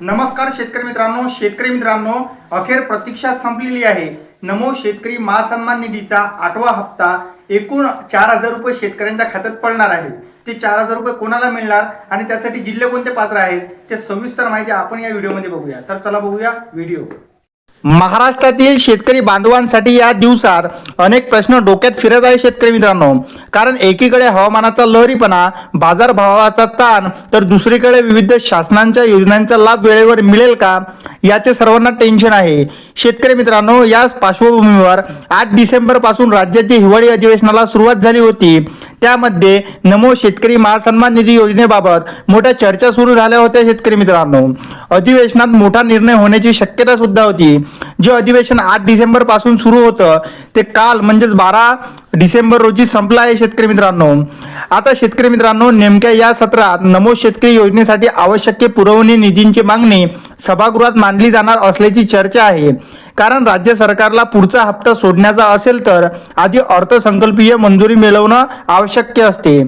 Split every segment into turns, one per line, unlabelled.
नमस्कार शेतकरी मित्रांनो शेतकरी मित्रांनो अखेर प्रतीक्षा संपलेली आहे. नमो शेतकरी महासन्मान निधीचा आठवा हप्ता एकूण चार हजार रुपये शेतकऱ्यांच्या खात्यात पडणार आहे. ते चार हजार रुपये कोणाला मिळणार आणि त्यासाठी जिल्हे कोणते पात्र आहेत ते सविस्तर माहिती आपण या व्हिडिओमध्ये बघूया. तर चला बघूया व्हिडिओ. महाराष्ट्रातील शेतकरी बांधवांसाठी या दिवसात अनेक प्रश्न डोक्यात फिरत आहे शेतकरी मित्रांनो. कारण एकीकडे हवामानाचा लहरीपणा बाजारभावाचा ताण तर दुसरीकडे विविध शासनांच्या योजनांचा लाभ वेळेवर मिळेल का? याचे सर्वांना टेन्शन आहे. शेतकरी मित्रांनो याच पार्श्वभूमीवर आठ डिसेंबरपासून राज्याच्या हिवाळी अधिवेशनाला सुरुवात झाली होती. त्यामध्ये नमो शेतकरी महासन्मान निधी योजनेबाबत मोठ्या चर्चा सुरू झाल्या होत्या शेतकरी मित्रांनो. अधिवेशनात मोठा निर्णय होण्याची शक्यता सुद्धा होती. जे अधिवेशन आठ डिसेंबरपासून सुरू होतं ते काल म्हणजेच बारा डिसेंबर रोजी संपलं आहे शेतकरी मित्रांनो. आता शेतकरी मित्रांनो नेमक्या या सत्रात नमो शेतकरी योजनेसाठी आवश्यक पुरवणी निधींची मागणी सभागृहात मांडली जाणार असल्याची चर्चा आहे. कारण राज्य सरकारला पुढचा हप्ता सोडण्याचा असेल तर आधी अर्थसंकल्पीय मंजुरी मिळवणं आवश्यक असते.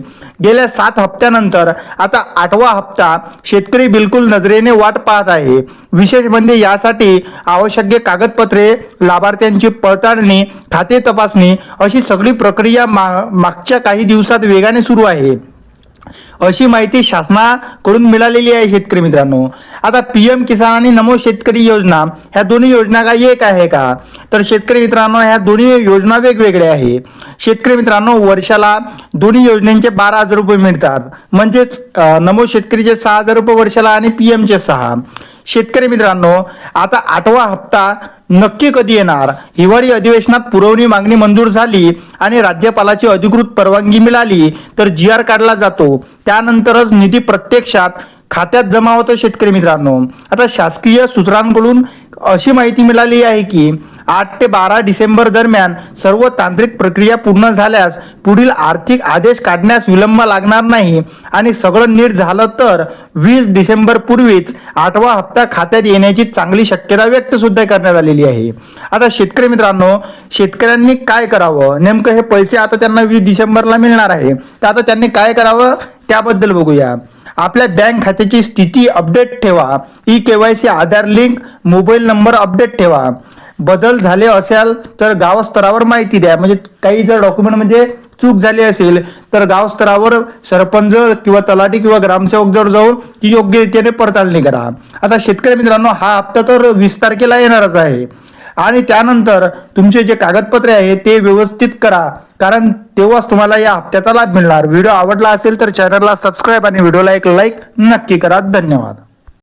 गेल्या सात हप्त्यानंतर आता आठवा हप्ता शेतकरी बिलकुल नजरेने वाट पाहत आहे. विशेष म्हणजे यासाठी आवश्यक कागदपत्रे लाभार्थ्यांची पडताळणी खाते तपासणी अशी सगळी प्रक्रिया मा मागच्या काही दिवसात वेगाने सुरू आहे. अशी माहिती शासनाकडून मिळालेली आहे शेतकरी मित्रांनो. आता पी एम किसान आणि नमो शेतकरी योजना ह्या दोन्ही योजना काय एक आहे का? तर शेतकरी मित्रांनो ह्या दोन्ही योजना वेगवेगळ्या आहे. शेतकरी मित्रांनो वर्षाला दोन्ही योजनांचे बारा हजार रुपये मिळतात. म्हणजेच नमो शेतकरीचे सहा हजार रुपये वर्षाला आणि पी एमचे सहा. शेतकरी मित्रांनो आता आठवा हप्ता नक्की कधी येणार? हिवाळी अधिवेशनात पुरवणी मागणी मंजूर झाली आणि राज्यपालाची अधिकृत परवानगी मिळाली तर जी आर काढला जातो. त्यानंतरच निधी प्रत्यक्षात खात्यात जमा होतो शेतकरी मित्रांनो. आता शासकीय सूत्रांकडून अशी माहिती मिळाली आहे की आठ ते बारा डिसेंबर दरम्यान सर्व तांत्रिक प्रक्रिया पूर्ण झाल्यास पुढील आर्थिक आदेश काढण्यास विलंब लागणार नाही आणि सगळं नीट झालं तर वीस डिसेंबर पूर्वीच आठवा हप्ता खात्यात येण्याची चांगली शक्यता व्यक्त सुद्धा करण्यात आलेली आहे. आता शेतकरी मित्रांनो शेतकऱ्यांनी काय करावं? नेमकं हे पैसे आता त्यांना वीस डिसेंबरला मिळणार आहे. तर आता त्यांनी काय करावं? त्याबद्दल बघूया. आपल्या बँक खात्याची स्थिती अपडेट ठेवा. E KYC Aadhaar link mobile number update ठेवा. बदल झाले असेल तर गावस्तरावर माहिती द्या. म्हणजे काही जर डॉक्युमेंट म्हणजे चूक झाली असेल तर गावस्तरावर सरपंच किंवा तलाठी किंवा ग्रामसेवक जर जाऊन ती योग्य रीतीने पडताळणी करा. आता शेतकरी मित्रांनो हा हप्ता तर वीस तारखेला येणारच आहे. आणि त्यानंतर तुमचे जे कागदपत्रे आहे ते व्यवस्थित करा. कारण तेव्हाच तुम्हाला या हप्त्याचा लाभ मिळणार. व्हिडिओ आवडला असेल तर चॅनलला सबस्क्राईब आणि व्हिडिओला एक लाईक नक्की करा. धन्यवाद.